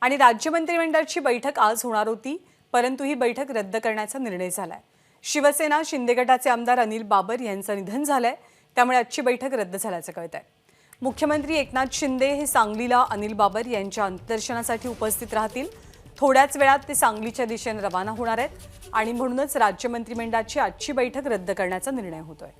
आणि राज्य मंत्रिमंडळाची बैठक आज होणार होती परंतु ही बैठक रद्द करण्याचा निर्णय झालाय. शिवसेना शिंदे गटाचे आमदार अनिल बाबर यांचं निधन झालंय त्यामुळे आजची बैठक रद्द झाल्याचं कळत आहे मुख्यमंत्री एकनाथ शिंदे हे सांगलीला अनिल बाबर यांच्या अंत्यदर्शनासाठी उपस्थित राहतील. थोड्याच वेळात ते सांगलीच्या दिशेने रवाना होणार आहेत आणि म्हणूनच राज्य मंत्रिमंडळाची आजची बैठक रद्द करण्याचा निर्णय होतोय.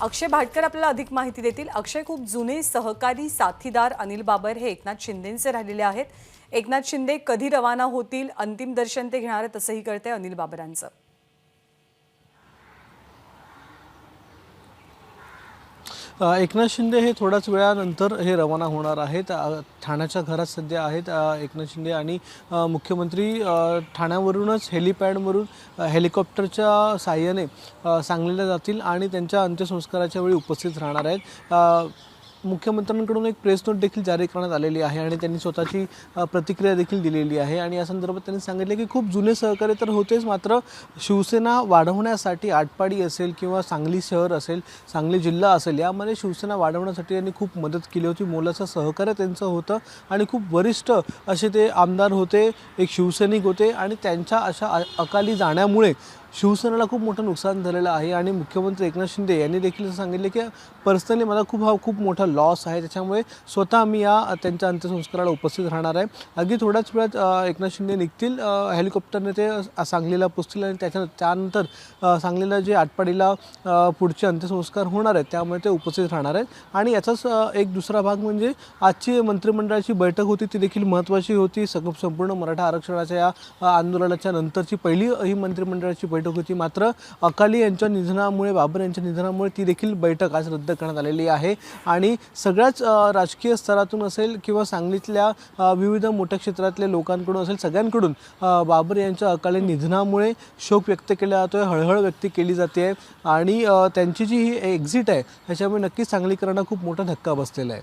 अक्षय भाटकर आपल्याला अधिक माहिती देतील. अक्षय खूप जुने सहकारी साथीदार अनिल बाबर हे एकनाथ शिंदेंचे राहिलेले आहेत. एकनाथ शिंदे कधी रवाना होतील? अंतिम दर्शन ते घेणार आहेत असंही कळतंय अनिल बाबरांचं. एकनाथ शिंदे हे थोड्याच वेळानंतर हे रवाना होणार आहेत. ठाण्याच्या घरात सध्या आहेत एकनाथ शिंदे आणि मुख्यमंत्री ठाण्यावरूनच हेलिपॅडवरून हेलिकॉप्टरच्या साहाय्याने अ, सांगलीला जातील आणि त्यांच्या अंत्यसंस्काराच्या वेळी उपस्थित राहणार आहेत. मुख्यमंत्र्यांकडून एक प्रेस नोट देखील जारी करण्यात आलेली आहे आणि त्यांनी स्वतःची प्रतिक्रिया देखील दिलेली आहे. आणि या संदर्भात त्यांनी सांगितले की खूप जुने सहकार्य तर होतेच मात्र शिवसेना वाढवण्यासाठी आटपाडी असेल किंवा सांगली शहर असेल सांगली जिल्हा असेल यामध्ये शिवसेना वाढवण्यासाठी त्यांनी खूप मदत केली होती. मोलाचं सहकार्य त्यांचं होतं आणि खूप वरिष्ठ असे ते आमदार होते एक शिवसैनिक होते आणि त्यांच्या अशा अकाली जाण्यामुळे शिवसेनेला खूप मोठं नुकसान झालेलं आहे आणि मुख्यमंत्री एकनाथ शिंदे यांनी देखील सांगितले की पर्सनली मला खूप हा खूप मोठा लॉस आहे. त्याच्यामुळे स्वतः मी या त्यांच्या अंत्यसंस्काराला उपस्थित राहणार आहे. अगदी थोड्याच वेळात एकनाथ शिंदे निघतील. हेलिकॉप्टरने ते सांगलीला पोचतील आणि त्याच्या त्यानंतर सांगलीला जे आटपाडीला पुढचे अंत्यसंस्कार होणार आहेत त्यामुळे ते उपस्थित राहणार आहेत. आणि याचाच एक दुसरा भाग म्हणजे आजची मंत्रिमंडळाची बैठक होती ती देखील महत्त्वाची होती. सग संपूर्ण मराठा आरक्षणाच्या या आंदोलनाच्या नंतरची पहिली ही मंत्रिमंडळाची बैठक होती मात्र अकाली यांच्या निधनामुळे बाबर यांच्या निधनामुळे ती देखील बैठक आज रद्द करण्यात आलेली आहे. आणि सगळ्याच राजकीय स्तरातून असेल किंवा सांगलीतल्या विविध मोठ्या क्षेत्रातल्या लोकांकडून असेल सगळ्यांकडून बाबर यांच्या अकाली निधनामुळे शोक व्यक्त केला जातोय हळहळ व्यक्त केली जाते आणि अ, त्यांची जी ही एक्झिट आहे ह्याच्यामुळे नक्कीच सांगलीकरांना खूप मोठा धक्का बसलेला आहे.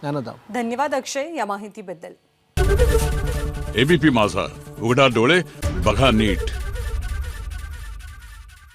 ज्ञानदा धन्यवाद अक्षय या माहितीबद्दल. एबीपी माझा उघडा डोळे बघा नीट.